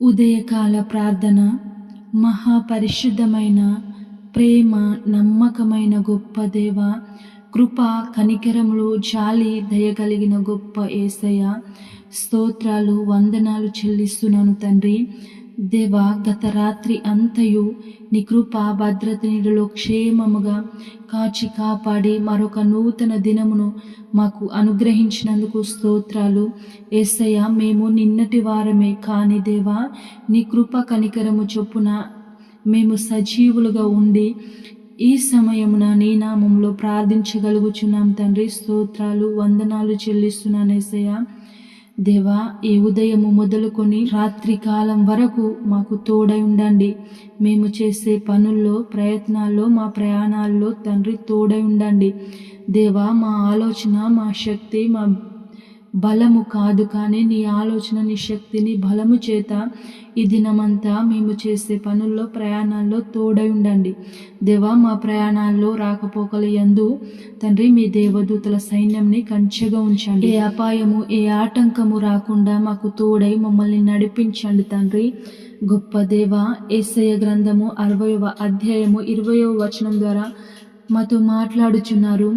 ఉదయకాల ప్రార్థన మహాపరిశుద్ధమైన ప్రేమ నమ్మకమైన గొప్ప దేవ కృప కనికరములు జాలి దయగలిగిన గొప్ప ఏసయ స్తోత్రాలు వందనాలు చెల్లిస్తున్నాను తండ్రి. దేవా గత రాత్రి అంతయు నీ కృప భద్రత నీడలో క్షేమముగా కాచి కాపాడి మరొక నూతన దినమును మాకు అనుగ్రహించినందుకు స్తోత్రాలు. ఏసయ్య మేము నిన్నటి వారమే కాని దేవా నీ కృప కనికరము చొప్పున మేము సజీవులుగా ఉండి ఈ సమయమున నీ నామంలో ప్రార్థించగలుగుచున్నాం తండ్రి. స్తోత్రాలు వందనాలు చెల్లిస్తున్నాను ఏసయ్య. దేవా ఈ ఉదయము మొదలుకొని రాత్రి కాలం వరకు మాకు తోడై ఉండండి. మేము చేసే పనుల్లో ప్రయత్నాల్లో మా ప్రయాణాల్లో తండ్రి తోడై ఉండండి. దేవా మా ఆలోచన మా శక్తి మా బలము కాదు కానీ నీ ఆలోచన నీ శక్తిని బలము చేత ఈ దినమంతా మేము చేసే పనుల్లో ప్రయాణాల్లో తోడై ఉండండి. దేవా మా ప్రయాణాల్లో రాకపోకల యందు తండ్రి మీ దేవదూతల సైన్యంని కంచెగా ఉంచండి. ఏ అపాయము ఏ ఆటంకము రాకుండా మాకు తోడై మమ్మల్ని నడిపించండి తండ్రి. గొప్ప దేవ ఏసయ గ్రంథము అరవయవ అధ్యాయము ఇరవయవ వచనం ద్వారా మాతో మాట్లాడుచున్నారు.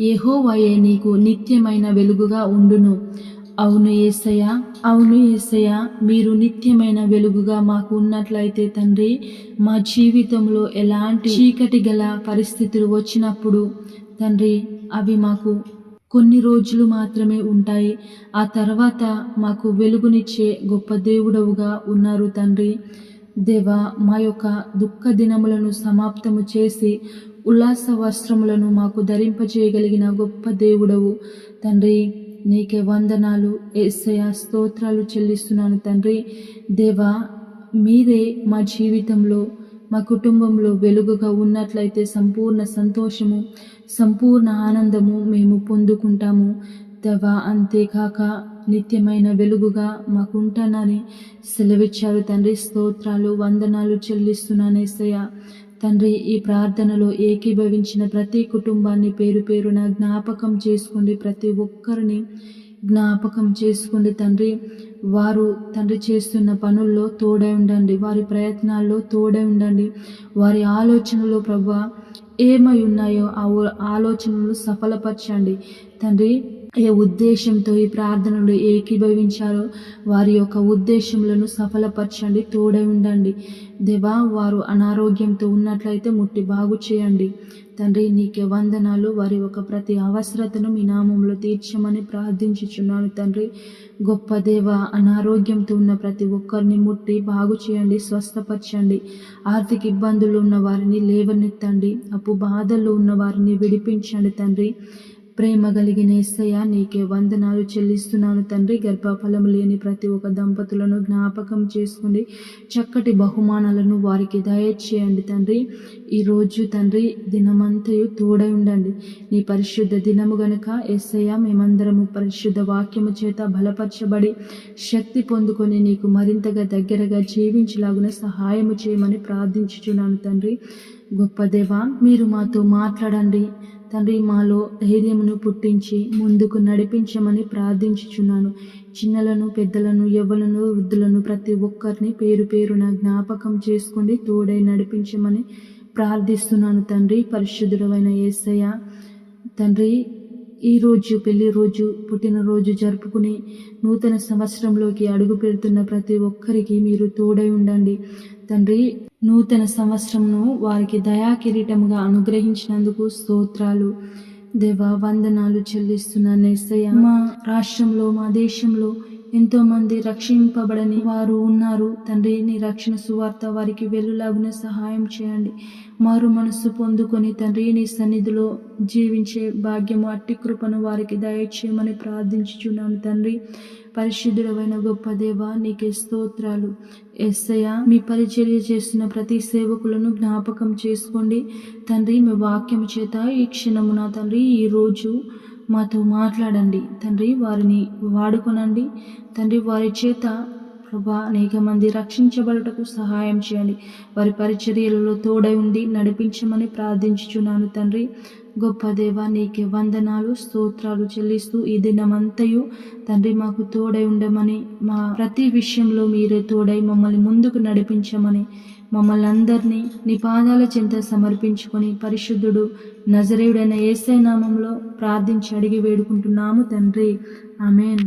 ఏహోవయే నీకు నిత్యమైన వెలుగుగా ఉండును. అవును ఏసయ అవును ఏసయ మీరు నిత్యమైన వెలుగుగా మాకు ఉన్నట్లయితే తండ్రి మా జీవితంలో ఎలాంటి చీకటి గల పరిస్థితులు వచ్చినప్పుడు తండ్రి అవి మాకు కొన్ని రోజులు మాత్రమే ఉంటాయి. ఆ తర్వాత మాకు వెలుగునిచ్చే గొప్ప దేవుడవుగా ఉన్నారు తండ్రి. దేవా మా యొక్క దుఃఖ దినములను సమాప్తము చేసి ఉల్లాస వస్త్రములను మాకు ధరింపజేయగలిగిన గొప్ప దేవుడవు. తండ్రి నీకే వందనాలు. ఏసయ స్తోత్రాలు చెల్లిస్తున్నాను తండ్రి. దేవా మీరే మా జీవితంలో మా కుటుంబంలో వెలుగుగా ఉన్నట్లయితే సంపూర్ణ సంతోషము సంపూర్ణ ఆనందము మేము పొందుకుంటాము. దేవా అంతేకాక నిత్యమైన వెలుగుగా మాకు ఉంటానని సెలవిచ్చారు తండ్రి. స్తోత్రాలు వందనాలు చెల్లిస్తున్నాను ఏసయ్య. తండ్రి ఈ ప్రార్థనలో ఏకీభవించిన ప్రతి కుటుంబాన్ని పేరు పేరున జ్ఞాపకం చేసుకోండి ప్రతి ఒక్కరిని జ్ఞాపకం చేసుకోండి తండ్రి. వారు తండ్రి చేస్తున్న పనుల్లో తోడై ఉండండి. వారి ప్రయత్నాల్లో తోడై ఉండండి. వారి ఆలోచనలో ప్రభా ఏమై ఉన్నాయో ఆ ఆలోచనలు సఫలపరచండి. తండ్రి ఏ ఉద్దేశంతో ఈ ప్రార్థనలు ఏకీభవించారో వారి యొక్క ఉద్దేశములను సఫలపరచండి తోడై ఉండండి. దేవా వారు అనారోగ్యంతో ఉన్నట్లయితే ముట్టి బాగు చేయండి. తండ్రి నీకే వందనాలు. వారి యొక్క ప్రతి అవసరతను మీ నామంలో తీర్చమని ప్రార్థించుచున్నాను తండ్రి. గొప్ప దేవ అనారోగ్యంతో ఉన్న ప్రతి ఒక్కరిని ముట్టి బాగు చేయండి స్వస్థపరచండి. ఆర్థిక ఇబ్బందులు ఉన్న వారిని లేవనెత్తండి. అప్పు బాధల్లో ఉన్న వారిని విడిపించండి తండ్రి. ప్రేమ కలిగిన ఇస్తయ నీకే వందనాలు చెల్లిస్తున్నాను తండ్రి. గర్భఫలం లేని ప్రతి ఒక్క దంపతులను జ్ఞాపకం చేసుకుని చక్కటి బహుమానాలను వారికి దయచేయండి తండ్రి. ఈరోజు తండ్రి దినమంతయు తోడై ఉండండి. నీ పరిశుద్ధ దినము గనుక ఎస్సయ్య మేమందరము పరిశుద్ధ వాక్యము చేత బలపరచబడి శక్తి పొందుకొని నీకు మరింతగా దగ్గరగా జీవించలాగున సహాయము చేయమని ప్రార్థించుచున్నాను తండ్రి. గొప్ప దేవా మీరు మాతో మాట్లాడండి. తండ్రి మాలో ధైర్యమును పుట్టించి ముందుకు నడిపించమని ప్రార్థించుచున్నాను. చిన్నలను పెద్దలను యవ్వలను వృద్ధులను ప్రతి ఒక్కరిని పేరు పేరున జ్ఞాపకం చేసుకుని తోడై నడిపించమని ప్రార్థిస్తున్నాను తండ్రి. పరిశుద్ధుడమైన ఏసయ్య తండ్రి ఈరోజు పెళ్ళి రోజు పుట్టినరోజు జరుపుకుని నూతన సంవత్సరంలోకి అడుగు పెడుతున్న ప్రతి ఒక్కరికి మీరు తోడై ఉండండి. తండ్రి నూతన సంవత్సరంను వారికి దయా కిరీటముగా అనుగ్రహించినందుకు స్తోత్రాలు. దేవ వందనాలు చెల్లిస్తున్న ఎస్సయ్య మా రాష్ట్రంలో మా దేశంలో ఎంతో మంది రక్షింపబడని వారు ఉన్నారు. తండ్రి నీ రక్షణ సువార్త వారికి వెలులాగున సహాయం చేయండి. మారు మనస్సు పొందుకొని తండ్రి నీ సన్నిధిలో జీవించే భాగ్యము అట్టి కృపను వారికి దయచేయమని ప్రార్థించుచున్నాను. తండ్రి పరిశుద్ధుడమైన గొప్ప దేవ నీకే స్తోత్రాలు. ఎస్సయ మీ పరిచర్య చేస్తున్న ప్రతి సేవకులను జ్ఞాపకం చేసుకోండి. తండ్రి మీ వాక్యం చేత ఈ క్షణమున తండ్రి ఈరోజు మాతో మాట్లాడండి. తండ్రి వారిని వాడుకొనండి. తండ్రి వారి చేత ప్రభా అనేక మంది రక్షించబడుటకు సహాయం చేయండి. వారి పరిచర్యలలో తోడై ఉండి నడిపించమని ప్రార్థించుచున్నాను తండ్రి. గొప్ప దేవ నీకే వందనాలు స్తోత్రాలు చెల్లిస్తూ ఈ దినమంతయు తండ్రి మాకు తోడై ఉండమని మా ప్రతి విషయంలో మీరే తోడై మమ్మల్ని ముందుకు నడిపించమని మమ్మల్ని అందరినీ నీ పాదాల చెంత సమర్పించుకొని పరిశుద్ధుడు నజరేయుడైన ఏసై నామంలో ప్రార్థించి అడిగి వేడుకుంటున్నాము తండ్రి. ఆమెన్.